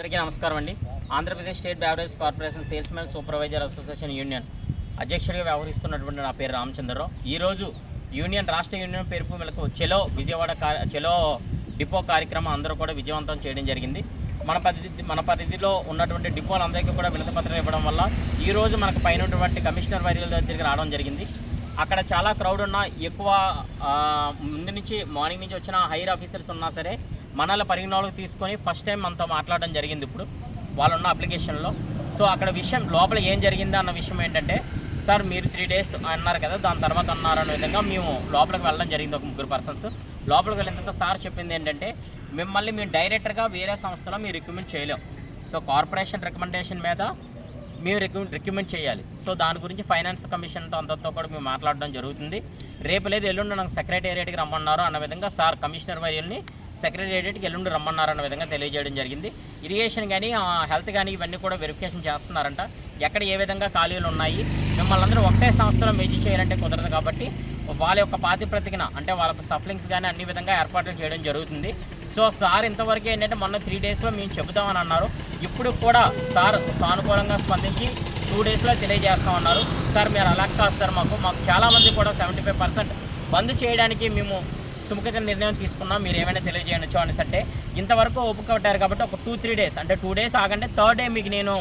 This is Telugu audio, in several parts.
అందరికీ నమస్కారం అండి. Andhra Pradesh state beverage corporation salesmen supervisor association union అధ్యక్షుడిగా వ్యవహరిస్తున్నటువంటి నా పేరు రామచంద్రరావు. ఈరోజు యూనియన్ రాష్ట్ర యూనియన్ పేరుపు మేరకు చెలో విజయవాడ చెలో డిపో కార్యక్రమం అందరూ కూడా విజయవంతం చేయడం జరిగింది. మన పరిధి మన పరిధిలో ఉన్నటువంటి డిపోలందరికీ కూడా వినతి పత్రం ఇవ్వడం వల్ల ఈరోజు మనకు పైన ఉన్నటువంటి కమిషనర్ వర్యుల దగ్గరికి రావడం జరిగింది. అక్కడ చాలా క్రౌడ్ ఉన్న ఎక్కువ ముందు నుంచి మార్నింగ్ నుంచి వచ్చిన హైయర్ ఆఫీసర్స్ ఉన్నా సరే మనల్ని పరిగణలోకి తీసుకొని ఫస్ట్ టైం మనతో మాట్లాడడం జరిగింది ఇప్పుడు వాళ్ళు ఉన్న అప్లికేషన్లో సో అక్కడ విషయం లోపల ఏం జరిగింది అన్న విషయం ఏంటంటే సార్ మీరు త్రీ డేస్ అన్నారు కదా దాని తర్వాత అన్నారు అనే విధంగా మేము లోపలికి వెళ్ళడం జరిగింది ఒక ముగ్గురు పర్సన్స్ లోపలికి వెళ్ళిన తర్వాత సార్ చెప్పింది ఏంటంటే మిమ్మల్ని మేము డైరెక్టర్గా వేరే సంస్థలో మీరు రికమెండ్ చేయలేం. సో కార్పొరేషన్ రికమెండేషన్ మీద మేము రికమెండ్ రికమెండ్ చేయాలి. సో దాని గురించి ఫైనాన్స్ కమిషన్తో అంతతో కూడా మేము మాట్లాడడం జరుగుతుంది. రేపు లేదు ఎల్లుండి నాకు సెక్రటేరియట్కి రమ్మన్నారు అన్న విధంగా సార్ కమిషనర్ వైల్ని సెక్రటేరియట్కి ఎల్లుండి రమ్మన్నారు అన్న విధంగా తెలియజేయడం జరిగింది. ఇరిగేషన్ కానీ హెల్త్ కానీ ఇవన్నీ కూడా వెరిఫికేషన్ చేస్తున్నారంట. ఎక్కడ ఏ విధంగా ఖాళీలు ఉన్నాయి? మిమ్మల్ని అందరూ ఒకటే సంస్థలో మేజీ చేయాలంటే కుదరదు కాబట్టి వాళ్ళ యొక్క పాతిప్రతికన అంటే వాళ్ళ సఫ్లింగ్స్ కానీ అన్ని విధంగా ఏర్పాట్లు చేయడం జరుగుతుంది. సో సార్ ఇంతవరకు ఏంటంటే మొన్న త్రీ డేస్లో మేము చెబుతామని అన్నారు. ఇప్పుడు కూడా సార్ సానుకూలంగా స్పందించి టూ డేస్లో తెలియజేస్తా ఉన్నారు. సార్ మీరు అలా కాదు సార్ మాకు. మాకు చాలామంది కూడా సెవెంటీ ఫైవ్ పర్సెంట్ బంద్ చేయడానికి మేము సుముఖత నిర్ణయం తీసుకున్నాం. మీరు ఏమైనా తెలియజేయచ్చు అనేసి అంటే ఇంతవరకు ఒప్పుకొట్టారు కాబట్టి ఒక టూ త్రీ డేస్ అంటే టూ డేస్ ఆగంటే థర్డ్ డే మీకు నేను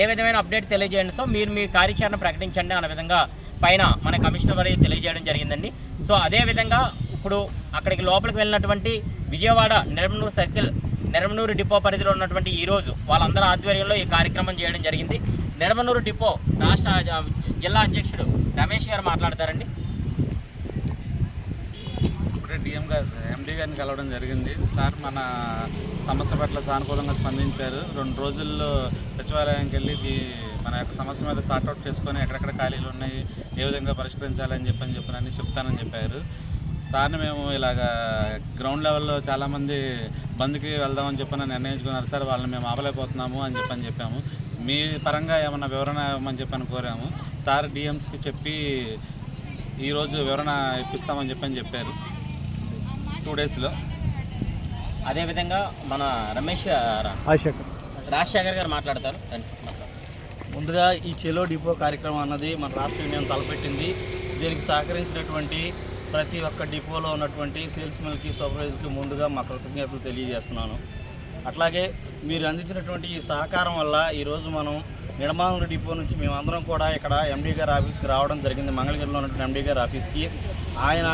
ఏ విధమైన అప్డేట్ తెలియజేయండి? సో మీరు మీ కార్యాచరణ ప్రకటించండి అనే విధంగా పైన మన కమిషనర్ వారికి తెలియజేయడం జరిగిందండి. సో అదే విధంగా ఇప్పుడు అక్కడికి లోపలికి వెళ్ళినటువంటి విజయవాడ నిరమనూరు సర్కిల్ నిరమనూరు డిపో పరిధిలో ఉన్నటువంటి ఈరోజు వాళ్ళందరూ వాళ్ళందరి ఆధ్వర్యంలో ఈ కార్యక్రమం చేయడం జరిగింది. నిడమనూరు డిపో రాష్ట్ర జిల్లా అధ్యక్షుడు రమేష్ గారు మాట్లాడతారండి. ఇప్పుడే డిఎం గారు ఎండీ గారిని కలవడం జరిగింది. సార్ మన సమస్య పట్ల సానుకూలంగా స్పందించారు. రెండు రోజుల్లో సచివాలయానికి వెళ్ళి ఇది మన యొక్క సమస్య మీద సార్ట్అవుట్ చేసుకొని ఎక్కడెక్కడ ఖాళీలు ఉన్నాయి ఏ విధంగా పరిష్కరించాలని చెప్పని చెప్పని చెప్తానని చెప్పారు. సార్ని మేము ఇలాగా గ్రౌండ్ లెవెల్లో చాలామంది బంద్కి వెళ్దామని చెప్పని నిర్ణయించుకున్నారు. సార్ వాళ్ళని మేము ఆపలేకపోతున్నాము అని చెప్పని చెప్పాము. మీ పరంగా ఏమన్నా వివరణ ఇవ్వమని చెప్పని కోరాము సార్ డిఎంస్కి చెప్పి ఈరోజు వివరణ ఇప్పిస్తామని చెప్పని చెప్పారు. టూ డేస్లో అదేవిధంగా మన రమేష్ రాజశేఖర్. గారు మాట్లాడతారు. ముందుగా ఈ చెలో డిపో కార్యక్రమం అన్నది మన రాష్ట్ర యూనియన్ తలపెట్టింది. దీనికి సహకరించినటువంటి ప్రతి ఒక్క డిపోలో ఉన్నటువంటి సేల్స్మెన్కి సూపర్వైజర్కి ముందుగా మా కృతజ్ఞతలు తెలియజేస్తున్నాను. అట్లాగే మీరు అందించినటువంటి ఈ సహకారం వల్ల ఈరోజు మనం నిడమానుల డిపో నుంచి మేమందరం కూడా ఇక్కడ ఎండీ గారి ఆఫీస్కి రావడం జరిగింది. మంగళగిరిలో ఉన్నటువంటి ఎండీ గారి ఆఫీస్కి. ఆయన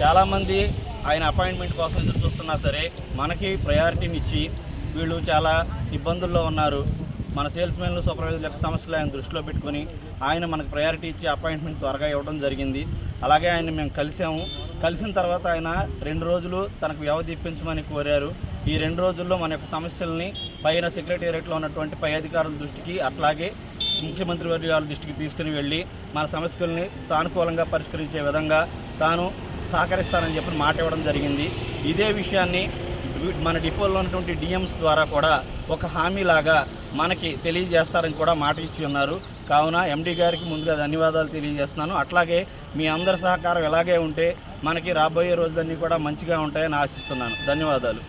చాలామంది ఆయన అపాయింట్మెంట్ కోసం ఎదురు చూస్తున్నా సరే మనకి ప్రయారిటీని ఇచ్చి వీళ్ళు చాలా ఇబ్బందుల్లో ఉన్నారు. మన సేల్స్మెన్లు సూపర్వైజర్ల యొక్క సమస్యలు ఆయన దృష్టిలో పెట్టుకొని ఆయన మనకు ప్రయారిటీ ఇచ్చి అపాయింట్మెంట్ త్వరగా ఇవ్వడం జరిగింది. అలాగే ఆయన మేము కలిసాము. కలిసిన తర్వాత ఆయన రెండు రోజులు తనకు వ్యవధి ఇప్పించమని కోరారు. ఈ రెండు రోజుల్లో మన యొక్క సమస్యల్ని పైన సెక్రటేరియట్లో ఉన్నటువంటి పై అధికారుల దృష్టికి అట్లాగే ముఖ్యమంత్రి వర్గాల దృష్టికి తీసుకుని వెళ్ళి మన సమస్యల్ని సానుకూలంగా పరిష్కరించే విధంగా తాను సహకరిస్తానని చెప్పి మాట ఇవ్వడం జరిగింది. ఇదే విషయాన్ని మన డిపోలో ఉన్నటువంటి డిఎంస్ ద్వారా కూడా ఒక హామీలాగా మనకి తెలియజేస్తారని కూడా మాట ఇచ్చి ఉన్నారు. కావున ఎండి గారికి ముందుగా ధన్యవాదాలు తెలియజేస్తున్నాను. అట్లాగే మీ అందరి సహకారం ఇలాగే ఉంటే మనకి రాబోయే రోజులన్నీ కూడా మంచిగా ఉంటాయని ఆశిస్తున్నాను. ధన్యవాదాలు.